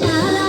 সারা